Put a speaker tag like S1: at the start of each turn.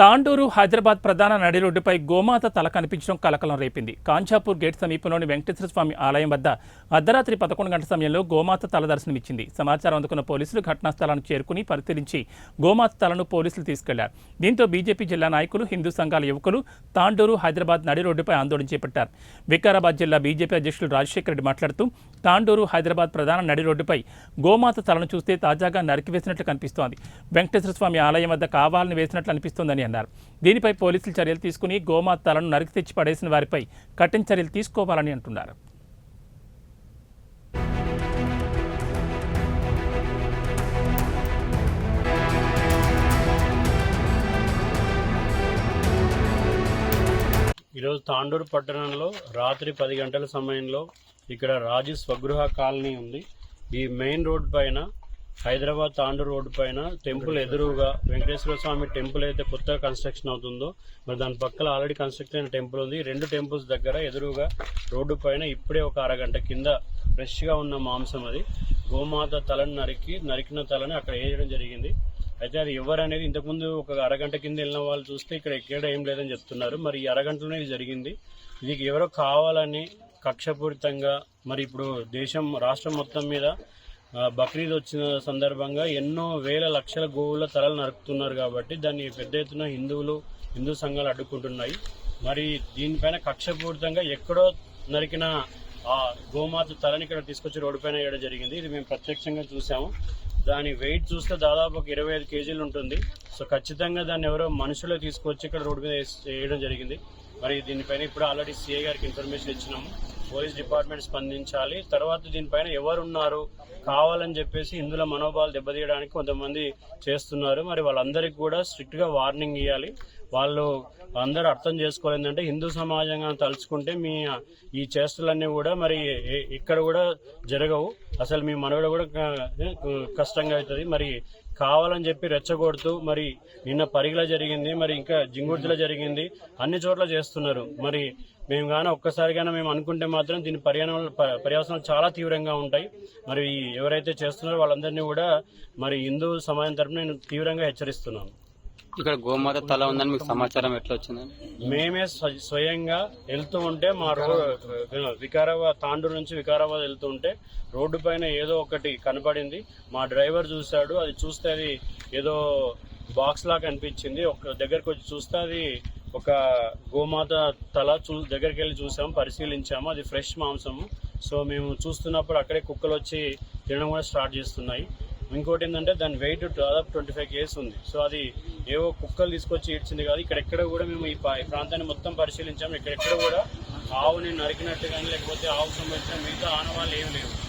S1: తాండూరు హైదరాబాద్ ప్రధాన నడి రోడ్డుపై గోమాత తల కనిపించడం కలకలం రేపింది. కాంచాపూర్ గేట్ సమీపంలోని వెంకటేశ్వర స్వామి ఆలయం వద్ద అర్ధరాత్రి పదకొండు గంటల సమయంలో గోమాత తల దర్శనమిచ్చింది. సమాచారం అందుకున్న పోలీసులు ఘటనా స్థలాన్ని చేరుకుని పరిశీలించి గోమాత తలను పోలీసులు తీసుకెళ్ళారు. దీంతో బీజేపీ జిల్లా నాయకులు హిందూ సంఘాల యువకులు తాండూరు హైదరాబాద్ నడి రోడ్డుపై ఆందోళన చేపట్టారు. వికారాబాద్ జిల్లా బీజేపీ అధ్యక్షులు రాజశేఖర రెడ్డి మాట్లాడుతూ తాండూరు హైదరాబాద్ ప్రధాన నడి రోడ్డుపై గోమాత తలను చూస్తే తాజాగా నరికివేసినట్లు కనిపిస్తోంది. వెంకటేశ్వర స్వామి ఆలయం వద్ద కావాలని వేసినట్లు అనిపిస్తోందని అన్నారు. దీనిపై పోలీసులు చర్యలు తీసుకుని గోమాతలను నరికి తెచ్చి పడేసిన వారిపై కఠిన చర్యలు తీసుకోవాలని అంటున్నారు.
S2: ఈరోజు తాండూరు పట్టణంలో రాత్రి పది గంటల సమయంలో ఇక్కడ రాజు స్వగృహ కాలనీ ఉంది. ఈ మెయిన్ రోడ్ పైన హైదరాబాద్ తాండూరు రోడ్డు పైన టెంపుల్ ఎదురుగా వెంకటేశ్వర స్వామి టెంపుల్ అయితే కొత్తగా కన్స్ట్రక్షన్ అవుతుందో మరి దాని పక్కన ఆల్రెడీ కన్స్ట్రక్ట్ అయిన టెంపుల్ ఉంది. రెండు టెంపుల్స్ దగ్గర ఎదురుగా రోడ్డు పైన ఇప్పుడే ఒక అరగంట కింద ఫ్రెష్గా ఉన్న మాంసం అది. గోమాత తలను నరికి నరికిన తలని అక్కడ వేయడం జరిగింది. అయితే అది ఎవరు అనేది ఇంతకుముందు ఒక అరగంట కింద వెళ్ళిన వాళ్ళు చూస్తే ఇక్కడ ఎక్కడ ఏం లేదని చెప్తున్నారు. మరి ఈ అరగంటలోనే ఇది జరిగింది. ఇది ఎవరో కావాలని కక్షపూరితంగా మరి ఇప్పుడు దేశం రాష్ట్రం మొత్తం మీద బక్రీద్ వచ్చిన సందర్భంగా ఎన్నో వేల లక్షల గోవుల తలలు నరుకుతున్నారు కాబట్టి దాన్ని పెద్ద ఎత్తున హిందువులు హిందూ సంఘాలు అడ్డుకుంటున్నాయి. మరి దీనిపైన కక్షపూరితంగా ఎక్కడో నరికిన ఆ గోమాత తలని ఇక్కడ తీసుకొచ్చి రోడ్డు పైన వేయడం జరిగింది. ఇది మేము ప్రత్యక్షంగా చూసాము దాని వెయిట్ చూస్తే దాదాపు ఒక ఇరవై ఐదు కేజీలు ఉంటుంది. సో ఖచ్చితంగా దాన్ని ఎవరో మనుషులే తీసుకొచ్చి ఇక్కడ రోడ్డు మీద వేసి- వేయడం జరిగింది. మరి దీనిపైన ఇప్పుడు ఆల్రెడీ సీఏ గారికి ఇన్ఫర్మేషన్ ఇచ్చినాము. పోలీస్ డిపార్ట్మెంట్ స్పందించాలి. తర్వాత దీనిపైన ఎవరున్నారు కావాలని చెప్పేసి హిందుల మనోభావాలు దెబ్బతీయడానికి కొంతమంది చేస్తున్నారు. మరి వాళ్ళందరికీ కూడా స్ట్రిక్ట్గా వార్నింగ్ ఇవ్వాలి వాళ్ళు అందరూ అర్థం చేసుకోవాలి ఏంటంటే హిందూ సమాజంగా తలుచుకుంటే మీ ఈ చేష్టలన్నీ కూడా మరి ఇక్కడ కూడా జరగవు. అసలు మీ మనుగడ కూడా కష్టంగా అవుతుంది. మరి కావాలని చెప్పి రెచ్చగొడుతూ మరి నిన్న పరిగిలా జరిగింది మరి ఇంకా జింగుర్తిలో జరిగింది అన్ని చోట్ల చేస్తున్నారు. మరి మేము కానీ ఒక్కసారిగానే మేము అనుకుంటే మాత్రం దీని పర్యావరణ పర్యవసనాలు చాలా తీవ్రంగా ఉంటాయి. మరి ఎవరైతే చేస్తున్నారో వాళ్ళందరినీ కూడా మరి హిందూ సమాజం తరపున నేను తీవ్రంగా హెచ్చరిస్తున్నాను.
S3: ఇక్కడ గోమాత తల ఉందని మీకు సమాచారం ఎట్లా వచ్చిందండి
S2: మేమే స్వ- స్వయంగా వెళ్తూ ఉంటే మా రో వికారాబాద్ తాండూరు నుంచి వికారాబాద్ వెళ్తూ ఉంటే రోడ్డు పైన ఏదో ఒకటి కనపడింది. మా డ్రైవర్ చూశాడు అది చూస్తే అది ఏదో బాక్స్ లాగా కనిపించింది ఒక దగ్గరకు వచ్చి చూస్తే అది ఒక గోమాత తల చూ దగ్గరికి వెళ్ళి చూసాము పరిశీలించాము. అది ఫ్రెష్ మాంసము. సో మేము చూస్తున్నప్పుడు అక్కడే కుక్కలు వచ్చి తినడం కూడా స్టార్ట్ చేస్తున్నాయి. ఇంకోటి ఏంటంటే దాని వెయిట్ దాదాపు ట్వంటీ ఫైవ్ కేజీస్ ఉంది. సో అది ఏవో కుక్కలు తీసుకొచ్చి ఇచ్చింది కాదు. ఇక్కడెక్కడ కూడా మేము ఈ పా- ఈ ప్రాంతాన్ని మొత్తం పరిశీలించాము. ఇక్కడెక్కడ కూడా ఆవుని నరికినట్టు కానీ లేకపోతే ఆవు సంబంధించిన మిగతా ఆనవాళ్ళు ఏం లేవు.